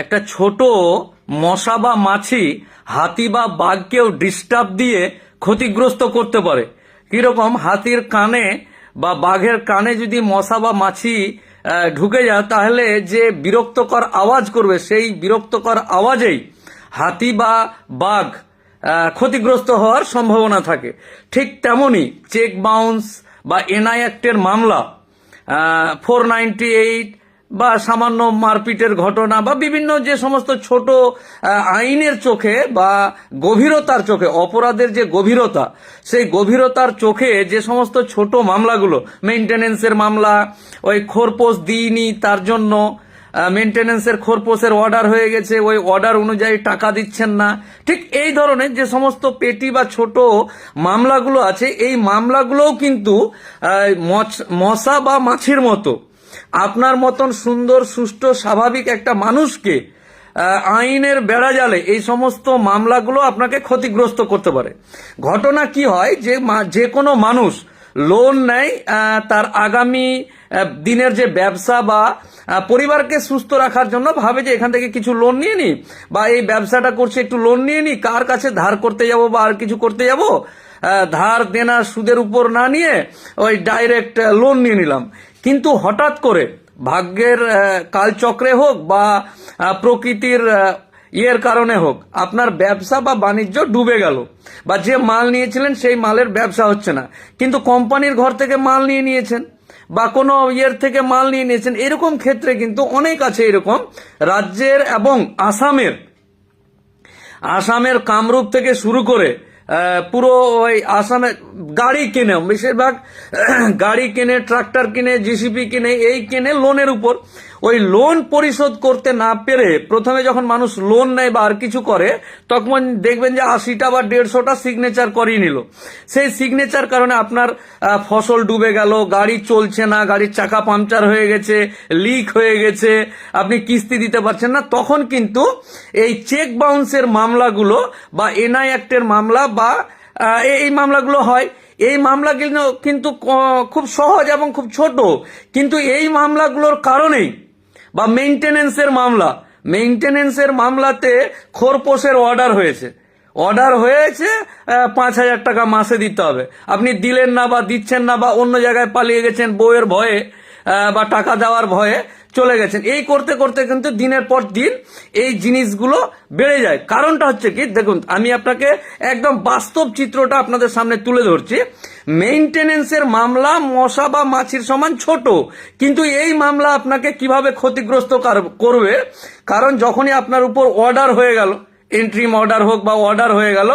একটা ছোট মশা বা মাছি হাতি বা বাঘকেও ডিস্টার্ব দিয়ে ক্ষতিগ্রস্ত করতে পারে। কীরকম হাতির কানে বা বাঘের কানে যদি মশা বা মাছি ঢুকে যায়, তাহলে যে বিরক্তকর আওয়াজ করবে, সেই বিরক্তকর আওয়াজেই হাতি বা বাঘ ক্ষতিগ্রস্ত হওয়ার সম্ভাবনা থাকে। ঠিক তেমনি চেক বাউন্স বা এনআই অ্যাক্টের মামলা ফোর নাইনটি এইট বা সামান্য মারপিটের ঘটনা বা বিভিন্ন যে সমস্ত ছোট আইনের চোখে বা গভীরতার চোখে, অপরাধের যে গভীরতা, সেই গভীরতার চোখে যে সমস্ত ছোট মামলাগুলো মেনটেনেন্সের মামলা, ওই খোরপোশ দিইনি তার জন্য মেনটেনেন্সের খোরপোশের অর্ডার হয়ে গেছে, ওই অর্ডার অনুযায়ী টাকা দিচ্ছেন না। ঠিক এই ধরনের যে সমস্ত পেটি বা ছোট মামলাগুলো আছে, এই মামলাগুলোও কিন্তু মশা বা মাছির মতো আপনার মতন সুন্দর, সুষ্ঠু, স্বাভাবিক একটা মানুষকে আইনের বেড়াজালে এই সমস্ত মামলাগুলো আপনাকে ক্ষতিগ্রস্ত করতে পারে। ঘটনা কি হয়? যে যে কোনো মানুষ লোন নেয় তার আগামী দিনের যে ব্যবসা বা পরিবারকে সুস্থ রাখার জন্য ভাবে যে এখান থেকে কিছু লোন নিয়ে নি বা এই ব্যবসাটা করছে, একটু লোন নিয়ে নি, কার কাছে ধার করতে যাব বা আর কিছু করতে যাব ধার দেনা সুদের উপর না নিয়ে ওই ডাইরেক্ট লোন নিয়ে নিলাম। কিন্তু হঠাৎ করে ভাগ্যের কালচক্রে হোক বা প্রকৃতির ইয়ের কারণে হোক, আপনার ব্যবসা বা বাণিজ্য ডুবে গেল। বা যে মাল নিয়েছিলেন সেই মালের ব্যবসা হচ্ছে না। কিন্তু কোম্পানির ঘর থেকে মাল নিয়ে নিয়েছেন বা কোনো ইয়ের থেকে মাল নিয়ে নিয়েছেন, এরকম ক্ষেত্রে কিন্তু অনেক আছে এরকম রাজ্যের এবং আসামের আসামের কামরূপ থেকে শুরু করে পুরো ওই আসামে গাড়ি কেনে, বেশিরভাগ গাড়ি কেনে, ট্রাক্টর কিনে জিসিপি কিনে, এই কেনে লোনের উপর। ওই লোন পরিশোধ করতে না পেরে প্রথমে যখন মানুষ লোন নেয় বা আর কিছু করে, তখন দেখবেন যে আশিটা বা দেড়শোটা সিগনেচার করিয়ে নিল। সেই সিগনেচার কারণে আপনার ফসল ডুবে গেল, গাড়ি চলছে না, গাড়ির চাকা পাংচার হয়ে গেছে লিক হয়ে গেছে, আপনি কিস্তি দিতে পারছেন না, তখন কিন্তু এই চেক বাউন্সের মামলাগুলো বা এনআই অ্যাক্টের মামলা বা এই- মামলাগুলো হয়। এই মামলাগুলো কিন্তু খুব সহজ এবং খুব ছোট। কিন্তু এই মামলাগুলোর কারণেই বা মেইনটেনেন্সের মামলা। মেইনটেনেন্সের মামলাতে খোরপোশের অর্ডার হয়েছে। অর্ডার হয়েছে পাঁচ হাজার টাকা মাসে দিতে হবে। আপনি দিলেন না বা দিচ্ছেন না বা অন্য জায়গায় পালিয়ে গেছেন বউয়ের ভয়ে বা টাকা দেওয়ার ভয়ে চলে গেছেন। এই করতে করতে কিন্তু দিনের পর দিন এই জিনিসগুলো বেড়ে যায়। কারণটা হচ্ছে কি, দেখুন, আমি আপনাকে একদম বাস্তব চিত্রটা আপনাদের সামনে তুলে ধরছি। মেইনটেনেন্সের মামলা মশা বা মাছির সমান ছোট। কিন্তু এই মামলা আপনাকে কীভাবে ক্ষতিগ্রস্ত কার- করবে? কারণ যখনই আপনার উপর অর্ডার হয়ে গেল এন্ট্রিম অর্ডার হোক বা অর্ডার হয়ে গেল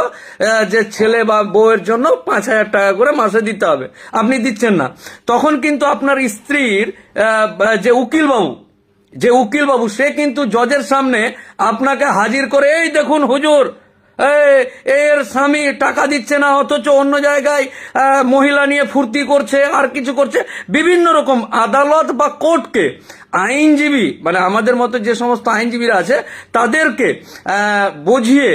যে ছেলে বা বউয়ের জন্য পাঁচ হাজার টাকা করে মাসে দিতে হবে। আপনি দিচ্ছেন না। তখন কিন্তু আপনার স্ত্রীর যে উকিল বাবু যে উকিল বাবু সে কিন্তু জজের সামনে আপনাকে হাজির করে, এই দেখুন হুজুর এর স্বামী টাকা দিচ্ছে না, অথচ অন্য জায়গায় মহিলা নিয়ে ফুর্তি করছে, আর কিছু করছে। বিভিন্ন রকম আদালত বা কোর্টকে আইনজীবী মানে আমাদের মতো যে সমস্ত আইনজীবীরা আছে, তাদেরকে বুঝিয়ে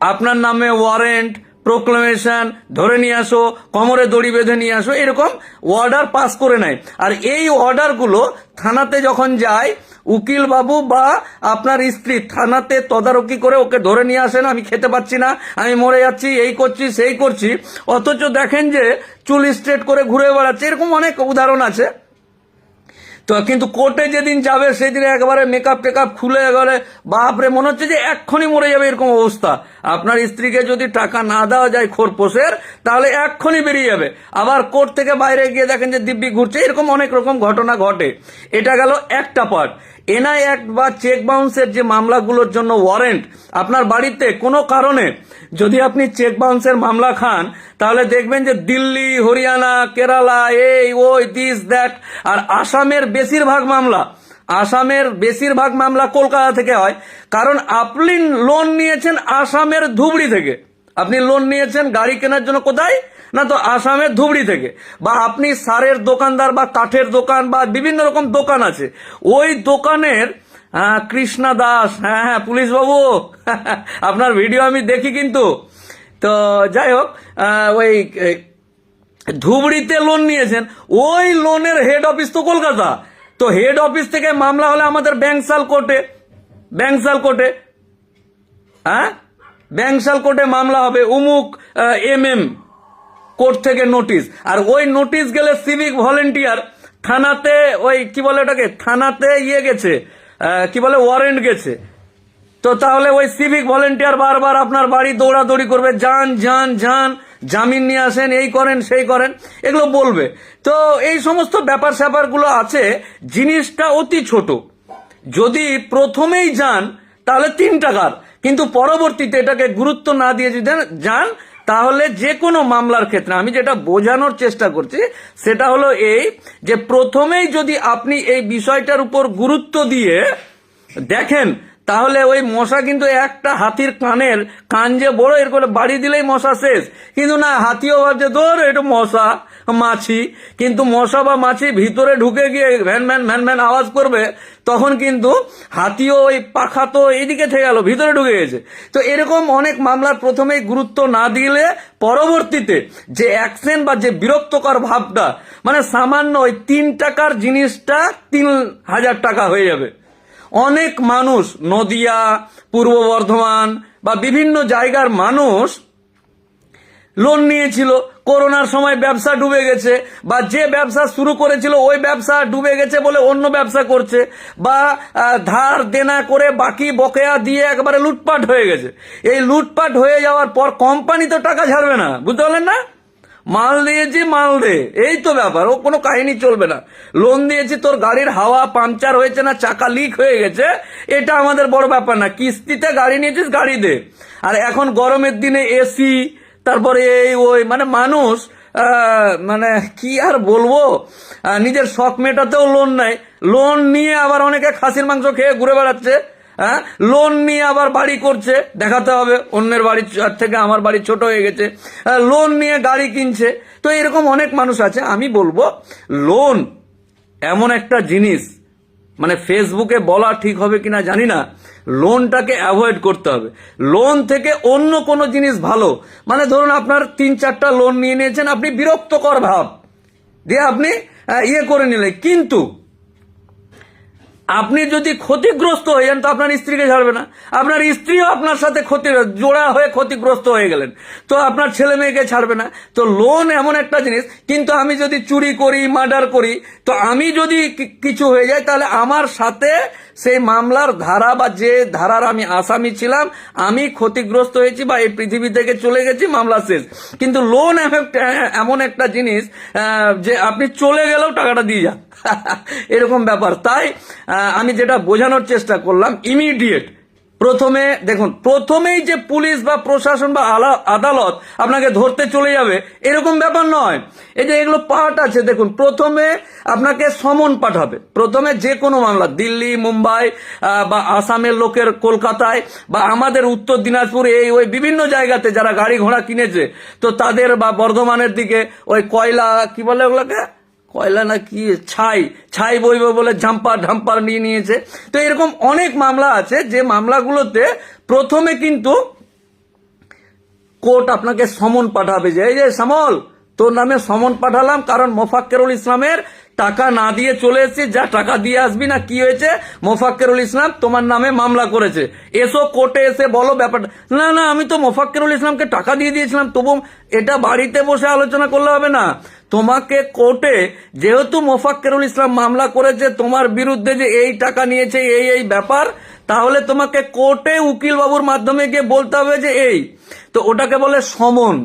আপনার নামে ওয়ারেন্ট প্রোক্লামেশন ধরে নিয়ে আসো, কোমরে দড়ি বেঁধে নিয়ে আসো, এরকম অর্ডার পাস করে নেয়। আর এই অর্ডারগুলো থানাতে যখন যায় উকিল বাবু বা আপনার স্ত্রী থানাতে তদারকি করে ওকে ধরে নিয়ে আসেন, আমি খেতে পাচ্ছি না, আমি মরে যাচ্ছি, এই করছি, সেই করছি। অথচ দেখেন যে চুল স্ট্রেট করে ঘুরে বেড়াচ্ছে, এরকম অনেক উদাহরণ আছে। তো কিন্তু কোর্টে যেদিন যাবে, সেদিন একবারে মেকআপ টেকআপ খুলে একেবারে বাপরে, মনে হচ্ছে যে এক্ষুনি মরে যাবে এরকম অবস্থা। আপনার স্ত্রীকে যদি টাকা না দেওয়া যায় খোরপোশের, তাহলে এক্ষুনি বেরিয়ে যাবে। আবার কোর্ট থেকে বাইরে গিয়ে দেখেন যে দিব্যি ঘুরছে, এরকম অনেক রকম ঘটনা ঘটে। এটা গেল একটা পার্ট এনআই অ্যাক্ট বা চেক বাউন্সের যে মামলাগুলোর জন্য ওয়ারেন্ট আপনার বাড়িতে কোনো কারণে যদি আপনি চেক বাউন্সের মামলা খান, তাহলে দেখবেন যে দিল্লি, হরিয়ানা, কেরালা, এই, ওই, দিস, দ্যাট, আর আসামের বেশিরভাগ মামলা, আসামের বেশিরভাগ মামলা কলকাতা থেকে হয়, কারণ আপনি লোন নিয়েছেন আসামের ধুবড়ি থেকে। আপনি লোন নিয়েছেন, গাড়ি কেনার জন্য কোথায়? না তো আসামের ধুবড়ি থেকে। বা আপনি সারের দোকানদার বা কাঠের দোকান বা বিভিন্ন রকম দোকান আছে। ওই দোকানের কৃষ্ণা দাস হ্যাঁ হ্যাঁ পুলিশ বাবু আপনার ভিডিও আমি দেখি কিন্তু। তো যাই হোক ওই ধুবড়িতে লোন নিয়েছেন, ওই লোনের হেড অফিস তো কলকাতা। তো হেড অফিস থেকে মামলা হলে আমাদের ব্যাংসাল কোর্টে ব্যাংসাল কোর্টে হ্যাঁ? ব্যাংসাল কোর্টে মামলা হবে উমুক এম এম কোর্ট থেকে নোটিশ। আর ওই নোটিশ গেলে সিভিক ভলেন্টিয়ার থানাতে ওই, কি বলে ওটাকে, থানাতে ইয়ে গেছে কি বলে, ওয়ারেন্ট গেছে। তো তাহলে ওই সিভিক ভলেন্টিয়ার বারবার আপনার বাড়ি দৌড়াদৌড়ি করবে, যান যান যান, জামিন নিয়ে আসেন, এই করেন, সেই করেন, এগুলো বলবে। তো এই সমস্ত ব্যাপার স্যাপারগুলো আছে, জিনিসটা অতি ছোট। যদি প্রথমেই যান, তাহলে তিন টাকার। কিন্তু পরবর্তীতে এটাকে গুরুত্ব না দিয়ে যদি যান, তাহলে যে কোনো মামলার ক্ষেত্রে আমি যেটা বোঝানোর চেষ্টা করছি, সেটা হলো এই যে প্রথমেই যদি আপনি এই বিষয়টার উপর গুরুত্ব দিয়ে দেখেন তাহলে ওই মশা কিন্তু একটা হাতির কানের কান যে বড়, এর করে বাড়ি দিলেই মশা শেষ। কিন্তু না, হাতিও ভাবছে, ধর, এটা মশা, মাছি। কিন্তু মশা বা মাছি ভিতরে ঢুকে গিয়ে ভ্যান ভ্যান ভ্যান ভ্যান আওয়াজ করবে, তখন কিন্তু হাতিও ওই পাখা তো এইদিকে থেকে গেল, ভিতরে ঢুকে গেছে। তো এরকম অনেক মামলার প্রথমেই গুরুত্ব না দিলে পরবর্তীতে যে অ্যাকশন বা যে বিরক্তকর ভাবটা মানে সামান্য ওই তিন টাকার জিনিসটা তিন হাজার টাকা হয়ে যাবে। অনেক মানুষ, নদিয়া, পূর্ব বর্ধমান বা বিভিন্ন জায়গার মানুষ লোন নিয়েছিল। করোনার সময় ব্যবসা ডুবে গেছে বা যে ব্যবসা শুরু করেছিল ওই ব্যবসা ডুবে গেছে বলে অন্য ব্যবসা করছে বা ধার দেনা করে বাকি বকেয়া দিয়ে একবারে লুটপাট হয়ে গেছে। এই লুটপাট হয়ে যাওয়ার পর কোম্পানি তো টাকা ছাড়বে না, বুঝতে পারলেন না? মাল দিয়েছি মাল দে। এই তো ব্যাপার, ও কোনো কাহিনী চলবে না। লোন দিয়েছি, তোর গাড়ির হাওয়া পাংচার হয়েছে না, চাকা লিক হয়ে গেছে, এটা আমাদের বড় ব্যাপার না। কিস্তিতে গাড়ি নিয়েছিস, গাড়ি দে। আর এখন গরমের দিনে এসি তারপরে এই ওই মানে মানুষ মানে কি আর বলব? নিজের শখ মেটাতেও লোন নেয়। লোন নিয়ে আবার অনেকে খাসির মাংস খেয়ে ঘুরে বেড়াচ্ছে। হ্যাঁ? লোন নিয়ে আবার বাড়ি করছে, দেখাতে হবে, অন্যের বাড়ির থেকে আমার বাড়ি ছোট হয়ে গেছে। লোন নিয়ে গাড়ি কিনছে। তো এরকম অনেক মানুষ আছে, আমি বলব লোন এমন একটা জিনিস মানে ফেসবুকে বলা ঠিক হবে কিনা জানি না লোনটাকে অ্যাভয়েড করতে হবে। লোন থেকে অন্য কোনো জিনিস ভালো। মানে ধরুন আপনার তিন চারটা লোন নিয়ে নিয়েছেন, আপনি বিরক্তকর ভাব। দিয়ে আপনি ইয়ে করে নিলেন। কিন্তু আপনি যদি ক্ষতিগ্রস্ত হয়ে যান, তো আপনার স্ত্রীকে ছাড়বে না। আপনার স্ত্রীও আপনার সাথে ক্ষতি, জোড়া হয়ে ক্ষতিগ্রস্ত হয়ে গেলেন। তো আপনার ছেলে মেয়েকে ছাড়বে না। তো লোন এমন একটা জিনিস, কিন্তু আমি যদি চুরি করি মার্ডার করি, তো আমি যদি কিছু হয়ে যায়, তাহলে আমার সাথে সেই মামলার ধারা বা যে ধারার আমি আসামি ছিলাম, আমি ক্ষতিগ্রস্ত হয়েছি বা এই পৃথিবী থেকে চলে গেছি, মামলা শেষ। কিন্তু লোন এমন একটা জিনিস যে আপনি চলে গেলেও টাকাটা দিয়ে যান। এরকম ব্যাপার। তাই আমি যেটা বোঝানোর চেষ্টা করলাম ইমিডিয়েট প্রথমে দেখুন, প্রথমেই যে পুলিশ বা প্রশাসন বা আদালত আপনাকে ধরতে চলে যাবে, এরকম ব্যাপার নয়। এই যে এগুলো পার্ট আছে, দেখুন, প্রথমে আপনাকে সমন পাঠাবে। প্রথমে যে কোনো মামলা, দিল্লি, মুম্বাই বা আসামের লোকের কলকাতায়, বা আমাদের উত্তর দিনাজপুর, এই, ওই বিভিন্ন জায়গাতে যারা গাড়ি ঘোড়া কিনেছে, তো তাদের বা বর্ধমানের দিকে ওই কয়লা, কি বলে ওগুলোকে? কয়লা না কি, ছাই ছাই বইব বলে ঝাম্পার ঝাম্পার নিয়ে নিয়েছে। তো এরকম অনেক মামলা আছে, যে মামলাগুলোতে প্রথমে কিন্তু কোর্ট আপনাকে সমন পাঠাবে যে, এই যে সামল তোর নামে সমন পাঠালাম কারণ মোফাক্কেরুল ইসলামের টাকা না দিয়ে চলে এসেছি, যা টাকা দিয়ে আসবি না, কি হয়েছে? মোফাক্কেরুল ইসলাম তোমার নামে মামলা করেছে। এসো কোর্টে এসে বলো ব্যাপারটা না না, আমি তো মোফাক্কেরুল ইসলামকে টাকা দিয়ে দিয়েছিলাম, তবু এটা বাড়িতে বসে আলোচনা করলে হবে না। তোমাকে কোর্টে যেহেতু মোফাক্কেরুল ইসলাম মামলা করেছে, তোমার বিরুদ্ধে যে এই টাকা নিয়েছে, এই এই ব্যাপার, তাহলে তোমাকে কোর্টে উকিল বাবুর মাধ্যমে গিয়ে বলতে হবে যে এই, তো ওটাকে বলে সমন।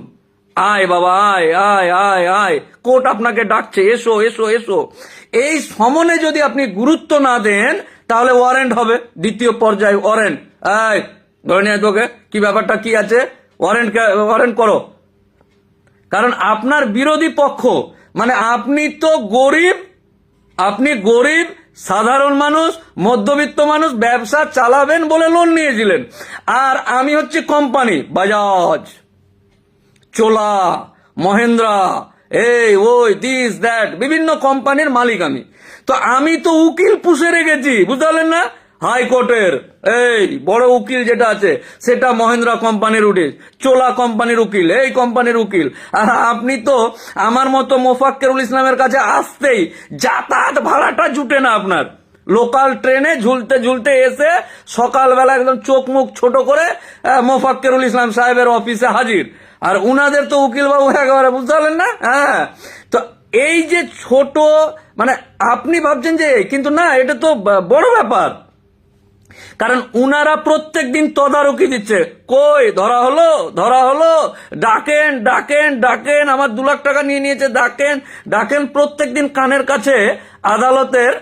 আয় বাবা, আয় আয় আয় আয়। কোর্ট আপনাকে ডাকছে, এসো এসো এসো। এই সমনে যদি আপনি গুরুত্ব না দেন, তাহলে ওয়ারেন্ট হবে, দ্বিতীয় পর্যায়ে ওয়ারেন্ট। আয় ধরে নিয়ে তোকে, কি ব্যাপারটা, কি আছে? ওয়ারেন্ট ওয়ারেন্ট করো। কারণ আপনার বিরোধী পক্ষ মানে আপনি তো গরিব, আপনি গরিব, সাধারণ মানুষ, মধ্যবিত্ত মানুষ, ব্যবসা চালাবেন বলে লোন নিয়েছিলেন। আর আমি হচ্ছে কোম্পানি বাজাজ। চোলা, মহেন্দ্রা, এই, ওই দিস দ্যাট বিভিন্ন কোম্পানির মালিক আমি। তো আমি তো উকিল পুষে রেখেছি, বুঝতে পারলেন না? হাইকোর্টের এই, বড় উকিল যেটা আছে, সেটা মহেন্দ্রা কোম্পানির উকিল, চোলা কোম্পানির উকিল, এই কোম্পানির উকিল। আর আপনি তো আমার মতো মোফাক্কেরুল ইসলামের কাছে আসতেই যাতায়াত ভাড়াটা জুটে না আপনার। লোকাল ট্রেনে ঝুলতে ঝুলতে এসে সকালবেলা একদম চোখ মুখ ছোট করে মোফাক্কেরুল ইসলাম সাহেবের অফিসে হাজির। আর উনাদের তো উকিলবাবু একেবারে বুঝতে পারলেন না? হ্যাঁ। তো এই যে ছোট মানে আপনি ভাবছেন যে, কিন্তু না, এটা তো বড় ব্যাপার। কারণ উনারা প্রত্যেক দিন তদারকি দিচ্ছে। কই, ধরা হলো ধরা হলো, ডাকেন ডাকেন ডাকেন, আমার দু লাখ টাকা নিয়ে নিয়েছে, ডাকেন ডাকেন প্রত্যেক দিন কানের কাছে আদালতের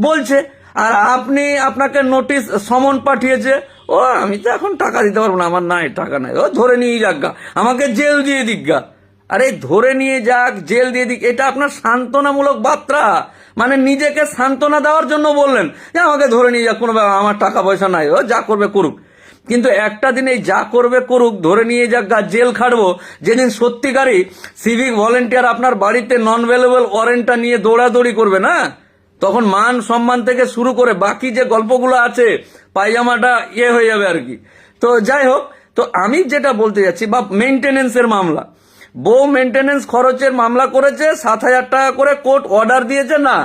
বলছে। আর আপনি আপনাকে নোটিশ সমন পাঠিয়েছে, ও, আমি তো এখন টাকা দিতে পারব না, আমার নাই, টাকা নাই। ও, ধরে নিয়ে যাক গা, আমাকে জেল দিয়ে দিক গা। আরে, ধরে নিয়ে যাক, জেল দিয়ে দিক, এটা আপনার সান্ত্বনামূলক বার্তা। মানে নিজেকে সান্ত্বনা দেওয়ার জন্য বললেন, যে আমাকে ধরে নিয়ে যাক, কোনো আমার টাকা পয়সা নাই, ও, যা করবে করুক। কিন্তু একটা দিন এই যা করবে করুক, ধরে নিয়ে যাক গা, জেল খাটবো। যেদিন সত্যিকারই সিভিক ভলেন্টিয়ার আপনার বাড়িতে নন ভ্যালুয়েবল ওয়ারেন্টটা নিয়ে দৌড়াদৌড়ি করবে না? তখন মান সম্মান থেকে শুরু করে বাকি যে গল্পগুলো আছে, পায়জামাটা ইয়ে হয়ে যাবে আর কি। তো যাই হোক, তো আমি যেটা বলতে যাচ্ছি, বা মেনটেনেন্সের মামলা। বউ মেনটেনেন্স খরচের মামলা করেছে, সাত হাজার টাকা করে কোর্ট অর্ডার দিয়েছে, না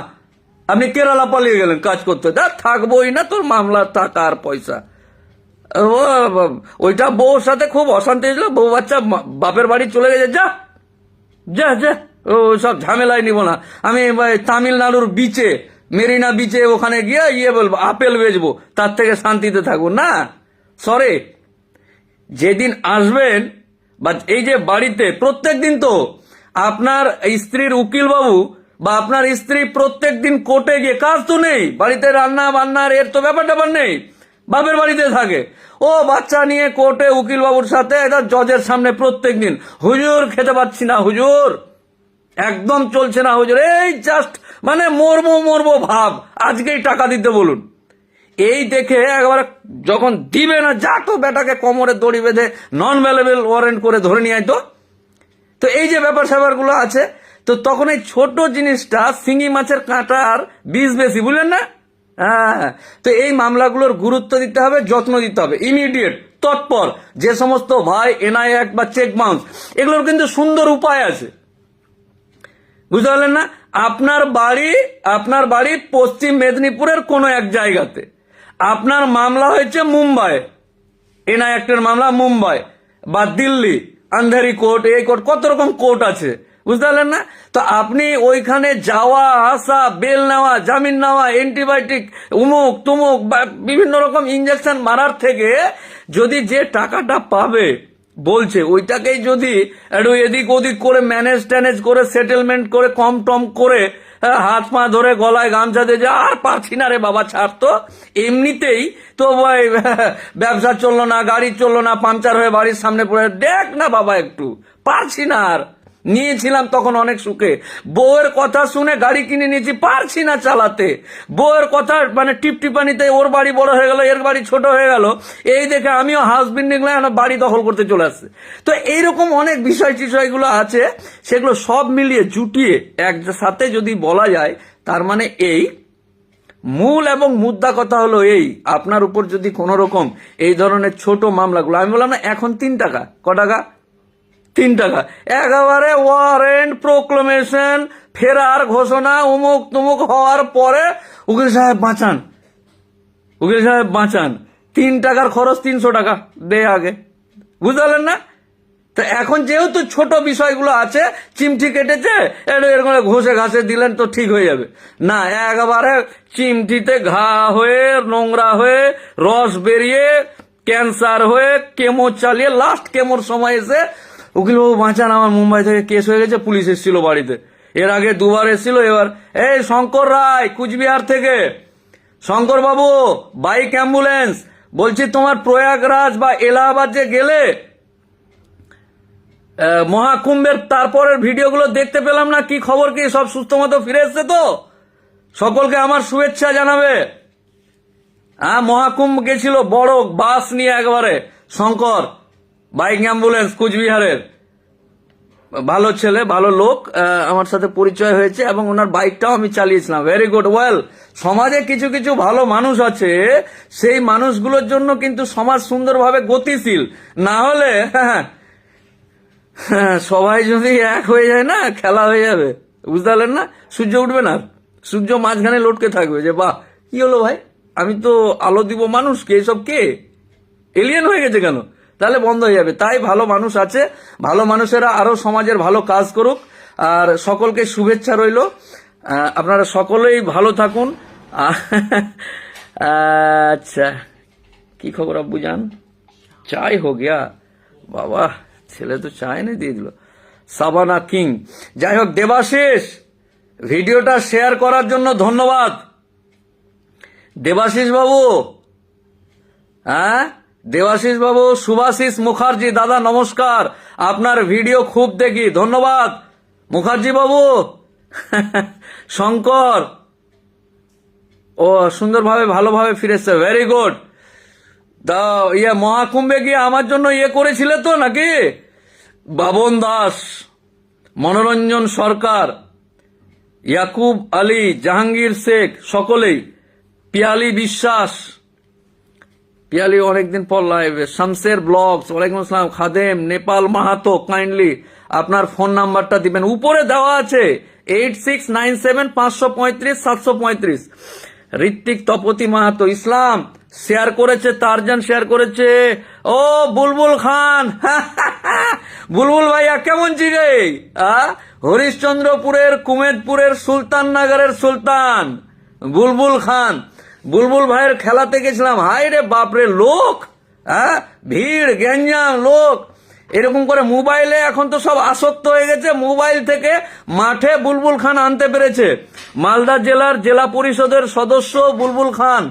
আপনি কেরালা পালিয়ে গেলেন কাজ করতে। যা থাকবোই না, তোর মামলার টাকা আর পয়সা। ওইটা বউর সাথে খুব অশান্তি হয়েছিল, বউ বাচ্চা বাপের বাড়ি চলে গেছে, যা যা যা। ও, সব ঝামেলায় নিব না। আমি তামিলনাড়ুর বিচে মেরিনা বিচে ওখানে গিয়ে ইয়ে বলব, আপেল বেচবো, তার থেকে শান্তিতে থাকব না? সরে। যেদিন আসবেন, বা এই যে বাড়িতে প্রত্যেক দিন তো আপনার স্ত্রীর উকিল বাবু বা আপনার স্ত্রী প্রত্যেক দিন কোর্টে গিয়ে, কাজ তো নেই, বাড়িতে রান্না বান্নার এর তো ব্যাপার ট্যাপার নেই, বাপের বাড়িতে থাকে। ও, বাচ্চা নিয়ে কোর্টে উকিল বাবুর সাথে জজের সামনে প্রত্যেক দিন হুজুর খেতে পাচ্ছি না, হুজুর। একদম চলছে না, হুজুর। এই জাস্ট মানে মরবো মরবো ভাব। আজকেই টাকা দিতে বলুন। এই দেখে একবারে যখন দিবে না, যা তো বেটাকে কোমরে দড়ি বেঁধে নন ভ্যালেবল ওয়ারেন্ট করে ধরে নিয়ে তো। তো এই যে ব্যাপার স্যাপারগুলো আছে, তো তখন এই ছোট জিনিসটা শিঙি মাছের কাঁটার বিষ বেশি, বুঝলেন না? হ্যাঁ তো এই মামলাগুলোর গুরুত্ব দিতে হবে, যত্ন দিতে হবে। ইমিডিয়েট তৎপর। যে সমস্ত ভাই এনআই অ্যাক্ট বা চেক বাউন্স এগুলোর কিন্তু সুন্দর উপায় আছে। বুঝতে পারলেন না? আপনার বাড়ি আপনার বাড়ি পশ্চিম মেদিনীপুরের কোনো এক জায়গাতে। আপনার মামলা হয়েছে মুম্বাই। এনআই মামলা মুম্বাই বা দিল্লি, আন্ধারি কোর্ট, এই কোর্ট, কত রকম কোর্ট আছে, বুঝতে পারলেন না? তো আপনি ওইখানে যাওয়া, আসা, বেল নেওয়া, জামিন নেওয়া, অ্যান্টিবায়োটিক, উমুক, তুমুক, বা বিভিন্ন রকম ইঞ্জেকশন মারার থেকে যদি যে টাকাটা পাবে বলছে, ওইটাকেই যদি একটু এদিক ওদিক করে ম্যানেজ ট্যানেজ করে সেটেলমেন্ট করে কম টম করে হাত পা ধরে গলায় গামছা দিয়ে আর পারছি না রে বাবা, ছাড় তো। এমনিতেই তো ব্যবসা চলল না, গাড়ি চলল না, পাংচার হয়ে বাড়ির সামনে পড়ে, দেখ না বাবা একটু, পারছি না আর। নিয়েছিলাম তখন অনেক সুখে। বউয়ের কথা শুনে গাড়ি কিনে নিয়েছি, পারছি না চালাতে। বউয়ের কথা মানে টিপটিপানিতে ওর বাড়ি বড় হয়ে গেল, এর বাড়ি ছোট হয়ে গেল, এই দেখে আমিও হাউস বিল্ডিং বাড়ি দখল করতে চলে আসছে। তো এইরকম অনেক বিষয় টিষয়গুলো আছে, সেগুলো সব মিলিয়ে জুটিয়ে এক সাথে যদি বলা যায়, তার মানে এই, মূল এবং মুদ্রা কথা হলো এই, আপনার উপর যদি কোনো রকম এই ধরনের ছোট মামলাগুলো, আমি বললাম না, এখন তিন টাকা, ক টাকা? তিন টাকা। একেবারে ওয়ারেন্ট প্রোক্লেমেশন ফেরার ঘোষণা, উমুক তুমুক হওয়ার পরে উকিল সাহেব বাঁচান। উকিল সাহেব বাঁচান। তিন টাকার খরচ তিনশো টাকা দে আগে। বুঝতে না? তো এখন যেহেতু ছোট বিষয়গুলো আছে, চিমটি কেটেছে এরকম ঘষে ঘাসে দিলেন তো ঠিক হয়ে যাবে। না, একবারে চিমটিতে ঘা হয়ে, নোংরা হয়ে, রস বেরিয়ে, ক্যান্সার হয়ে, কেমো চালিয়ে লাস্ট কেমোর সময় এসে উকিলবাবু বাঁচান, আমার মুম্বাই থেকে কেস হয়ে গেছে, পুলিশ এসেছিল বাড়িতে। এর আগে দুবার এসেছিল, এবার এই শঙ্কর রায়, কুচবিহার থেকে। শঙ্কর বাবু বাইক অ্যাম্বুলেন্স। বলছি, তোমার প্রয়াগরাজ বা এলাহাবাদ যে গেলে মহাকুম্ভের তারপরের ভিডিওগুলো দেখতে পেলাম না, কি খবর, কি সব সুস্থ মতো ফিরে এসছে তো? সকলকে আমার শুভেচ্ছা জানাবে। হ্যাঁ মহাকুম্ভ গেছিল বড় বাস নিয়ে একবারে, শঙ্কর। Bike ambulance, কুচবিহারের। ভালো ছেলে, ভালো লোক আমার সাথে পরিচয় হয়েছে এবং ওনার বাইকটাও আমি চালিয়েছিলাম। ভেরি গুড ওয়েল সমাজে কিছু কিছু ভালো মানুষ আছে, সেই মানুষগুলোর জন্য কিন্তু সমাজ সুন্দরভাবে গতিশীল। না হলে, সবাই যদি এক হয়ে যায় না, খেলা হয়ে যাবে। বুঝতে পারলেন না? সূর্য উঠবে না। সূর্য মাঝখানে লটকে থাকবে যে, বাহ, কি হলো ভাই? আমি তো আলো দিব মানুষকে, এসব কে? এলিয়েন হয়ে গেছে কেন? তাহলে বন্ধ হয়ে যাবে। তাই ভালো মানুষ আছে, ভালো মানুষেরা আরও সমাজের ভালো কাজ করুক। আর সকলকে শুভেচ্ছা রইল। আপনারা সকলেই ভালো থাকুন। আচ্ছা কি খবর আব্বু জান? চাই হো গিয়া বাবা, ছেলে তো চায় না দিয়ে দিল। সাবানা কিং। যাই হোক, দেবাশিস, ভিডিওটা শেয়ার করার জন্য ধন্যবাদ। দেবাশিস বাবু হ্যাঁ দেবাশিস বাবু সুভাশিস মুখার্জি, দাদা নমস্কার। আপনার ভিডিও খুব দেখি, ধন্যবাদ। মুখার্জি বাবু শঙ্কর। ও, সুন্দরভাবে, ভালোভাবে ফিরেছে ভেরি গুড তা ইয়ে মহাকুম্ভে গিয়ে আমার জন্য ইয়ে করেছিলে তো, নাকি? বাবন দাস, মনোরঞ্জন সরকার, ইয়াকুব আলী, জাহাঙ্গীর শেখ, সকলেই, পিয়ালি বিশ্বাস পিয়ালি অনেকদিন পর লাইভে শামসের ব্লগস, ওয়ালাইকুম আসসালাম, খাদেম, নেপাল মাহাতো কাইন্ডলি আপনার ফোন নাম্বারটা দিবেন। উপরে দেওয়া আছে এইট সিক্স নাইন সেভেন পাঁচশো পঁয়ত্রিশ সাতশো পঁয়ত্রিশ ঋত্বিক তপতি মাহাতো, ইসলাম শেয়ার করেছে, তারজান শেয়ার করেছে। ও, বুলবুল খান, বুলবুল ভাইয়া, কেমন চিগে হরিশ্চন্দ্রপুরের, কুমেদপুরের সুলতান নগরের সুলতান, বুলবুল খান। বুলবুল ভাইয়ের খেলাতে গেছিলাম। হাই রে বাপরে, লোক হ্যাঁ? ভিড়, গ্যাঞ্জাম, লোক। এরকম করে মোবাইলে এখন তো সব আসক্ত হয়ে গেছে। মোবাইল থেকে মাঠে বুলবুল খান আনতে পেরেছে। মালদা জেলার জেলা পরিষদের সদস্য বুলবুল খান।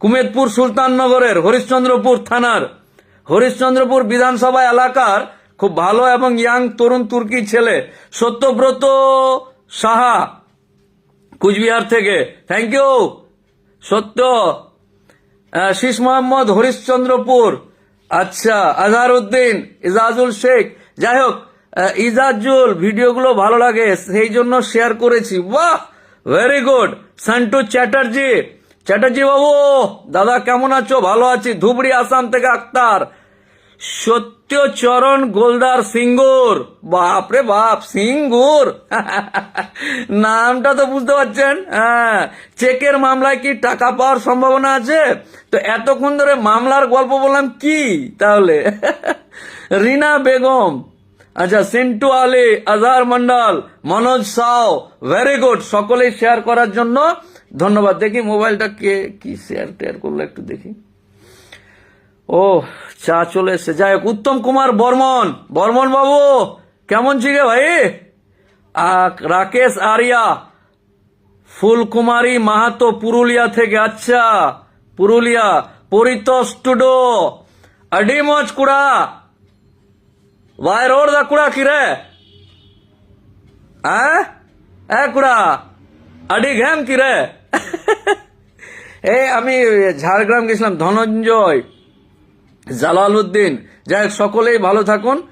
কুমেদপুর সুলতাননগরের, হরিশ্চন্দ্রপুর থানার। হরিশ্চন্দ্রপুর বিধানসভা এলাকার খুব ভালো এবং ইয়াং তরুণ তুর্কি ছেলে, সত্যব্রত সাহা কুচবিহার থেকে। থ্যাংক ইউ সত্য। শীষ মোহাম্মদ হরিশ্চন্দ্রপুর। আচ্ছা আজহার উদ্দিন ইজাজুল শেখ। যাই হোক ইজাজুল, ভিডিওগুলো ভালো লাগে, সেই জন্য শেয়ার করেছি। বাহ ভেরি গুড সান্টু চ্যাটার্জি। চ্যাটার্জি বাবু, দাদা কেমন আছো? ভালো আছি। ধুবড়ি, আসাম থেকে আক্তার। সত্যচরণ গোলদার সিঙ্গুর। বাপরে বাপ, সিঙ্গুর। নামটা তো বুঝতে পারছেন? হ্যাঁ। চেকের মামলায় কি টাকা পাওয়ার সম্ভাবনা আছে? তো এতক্ষণ ধরে মামলার গল্প বললাম কি তাহলে? রিনা বেগম। আচ্ছা সিন্টু আলী, আজহার মন্ডল মনোজ সাও ভেরি গুড সকলেই শেয়ার করার জন্য ধন্যবাদ। দেখি মোবাইলটা কে, কি শেয়ার টেয়ার করল একটু দেখি। ও চা চলে এসছে। যাই হোক, উত্তম কুমার বর্মন। বর্মন বাবু, কেমন ছিলে ভাই? রাকেশ আরিয়া, ফুলকুমারী মাহাতো পুরুলিয়া থেকে। আচ্ছা পুরুলিয়া, পরিতোষ টুডো। আডি মজ কুড়া। ভাই, রোড দা কুড়া কি রে? এ কুড়া আডি ঘ্যাম কি রে? এ, আমি ঝাড়গ্রাম গেছিলাম, ধনঞ্জয়। জালাল উদ্দিন। যাই হোক সকলেই ভালো থাকুন।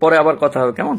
পরে আবার কথা হবে। কেমন?